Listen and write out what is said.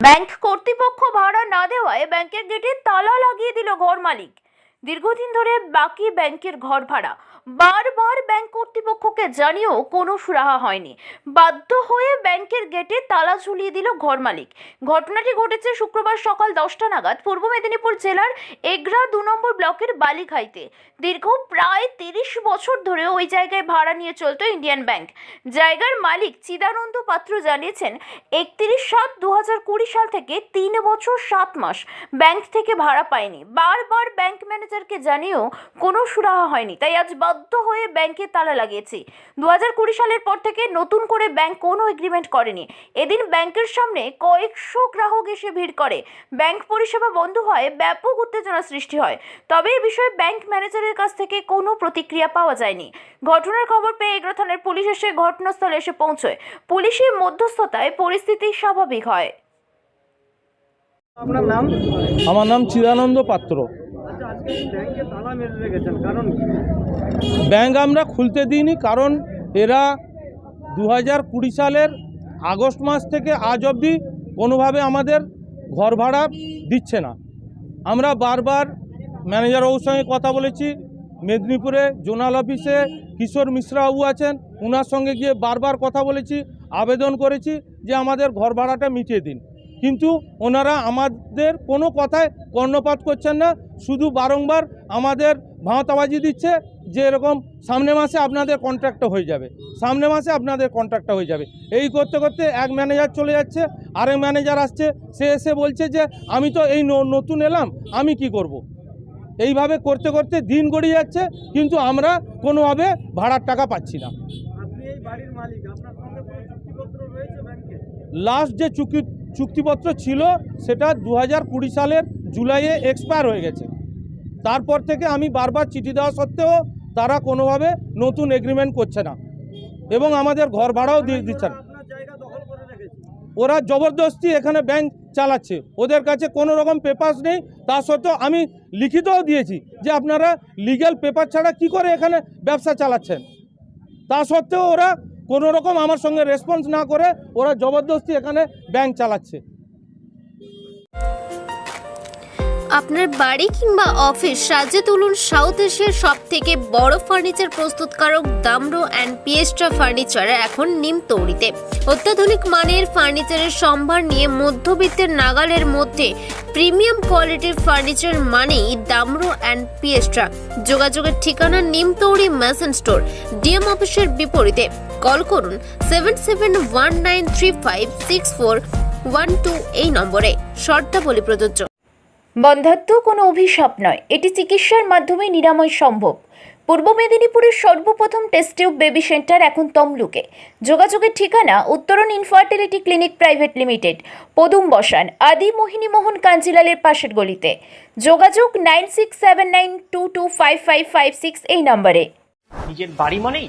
Bank কর্তৃপক্ষ ভাড়া না দেওয়ায় ব্যাংকের গেটে তালা লাগিয়ে দিল ঘর মালিক। দীর্ঘদিন ধরে বাকি ব্যাংকের ঘর ভাড়া। বারবার ব্যাংক কর্তৃপক্ষকে জানিয়েও কোনো সুরাহা হয়নি। বাধ্য হয়ে ব্যাংকের গেটে তালা ঝুলিয়ে দিল ঘর মালিক। ঘটনাটি ঘটেছে শুক্রবার সকাল দশটা নাগাদ পূর্ব মেদিনীপুর জেলার এগরা দু নম্বর ব্লকের বালিখাইতে দীর্ঘ প্রায় তিরিশ বছর ধরে ওই জায়গায় ভাড়া নিয়ে চলতো ইন্ডিয়ান ব্যাংক। জায়গার মালিক চিদানন্দ পাত্র জানিয়েছেন, একত্রিশ সাত দু কুড়ি সাল থেকে তিন বছর সাত মাস ব্যাংক থেকে ভাড়া পায়নি। বারবার ব্যাংক ম্যানেজারকে জানিয়েও কোনো সুরাহা হয়নি, তাই আজ বাধ্য হয়ে ব্যাংকে তালা লাগিয়েছি। দু কুড়ি সালের পর থেকে নতুন করে ব্যাংক কোনো এগ্রিমেন্ট করেনি। এদিন ব্যাংকের সামনে কয়েকশো গ্রাহক এসে ভিড় করে। ব্যাংক পরিষেবা বন্ধ হয় ব্যাপক উত্তেজনা সৃষ্টি হয়। তবে এ বিষয়ে ব্যাংক ম্যানেজারের কাছ থেকে কোনো প্রতিক্রিয়া পাওয়া যায়নি। ঘটনার খবর পেয়ে এগরা থানার পুলিশ এসে ঘটনাস্থলে এসে পৌঁছয়। পুলিশের মধ্যস্থতায় পরিস্থিতি স্বাভাবিক হয়। আপনার নাম আমার নাম চিদানন্দ পাত্র। ব্যাংকে আমরা খুলতে দিইনি, কারণ এরা দু হাজার কুড়ি সালের আগস্ট মাস থেকে আজ অবধি কোনোভাবে আমাদের ঘর ভাড়া দিচ্ছে না। আমরা বারবার ম্যানেজার ম্যানেজারবাবুর সঙ্গে কথা বলেছি, মেদিনীপুরে জোনাল অফিসে কিশোর মিশ্রাবু আছেন ওনার সঙ্গে গিয়ে বারবার কথা বলেছি, আবেদন করেছি যে আমাদের ঘর ভাড়াটা মিটিয়ে দিন। কিন্তু ওনারা আমাদের কোনো কথায় কর্ণপাত করছেন না শুধু বারংবার আমাদের ভাঁতাবাজি দিচ্ছে যে এরকম সামনে মাসে আপনাদের কন্ট্রাক্টটা হয়ে যাবে সামনে মাসে আপনাদের কন্ট্রাক্টটা হয়ে যাবে। এই করতে করতে এক ম্যানেজার চলে যাচ্ছে আরেক ম্যানেজার আসছে সে এসে বলছে যে আমি তো এই নতুন এলাম আমি কি করব। এইভাবে করতে করতে দিন গড়িয়ে যাচ্ছে কিন্তু আমরা কোনোভাবে ভাড়ার টাকা পাচ্ছি না। লাস্ট যে চুক্তি চুক্তিপত্র ছিল, সেটা দু হাজার কুড়ি সালের জুলাইয়ে এক্সপায়ার হয়ে গেছে। তারপর থেকে আমি বারবার চিঠি দেওয়া সত্ত্বেও তারা কোনোভাবে নতুন এগ্রিমেন্ট করছে না। এবং আমাদের ঘর ভাড়াও দিয়ে দিচ্ছে না আপনার জায়গা দখল করে রেখেছে ওরা জবরদস্তি এখানে ব্যাংক চালাচ্ছে। ওদের কাছে কোনো রকম পেপারস নেই। তা সত্ত্বেও আমি লিখিতও দিয়েছি যে আপনারা লিগ্যাল পেপার ছাড়া কি করে এখানে ব্যবসা চালাচ্ছেন? তা সত্ত্বেও ওরা কোনো রকম আমার সঙ্গে রেসপন্স না করে ওরা জবরদস্তি এখানে ব্যাংক চালাচ্ছে। আপনার বাড়ি কিংবা অফিস সাজিয়ে তুলুন সাউথ এশিয়ার সব থেকে বড় ফার্নিচার প্রস্তুতকারক দামরো অ্যান্ড পিয়েস্ট্রা ফার্নিচার এখন নিম তৌরিতে। অত্যাধুনিক মানের ফার্নিচারের সম্ভার নিয়ে মধ্যবিত্তের নাগালের মধ্যে প্রিমিয়াম কোয়ালিটির ফার্নিচার মানেই দামরো অ্যান্ড পিয়েস্ট্রা যোগাযোগের ঠিকানা নিম তৌরি ম্যাসন স্টোর ডিএম অফিসের বিপরীতে। কল করুন seven seven one nine three five six four one two এই নম্বরে। শর্তাবলী প্রযোজ্য। বন্ধাত্ম কোনো অভিশাপ নয়। এটি চিকিৎসার মাধ্যমে নিরাময় সম্ভব। পূর্ব মেদিনীপুরের সর্বপ্রথম টেস্ট টিউব বেবি সেন্টার এখন তমলুকে। যোগাযোগের ঠিকানা উত্তরণ ইনফার্টিলিটি ক্লিনিক প্রাইভেট লিমিটেড পদুম বসান আদি মোহিনী মোহন কাঞ্জিলালের পাশের গলিতে। যোগাযোগ nine six seven nine two two five five five six এই নম্বরে। নিজের বাড়ি মানেই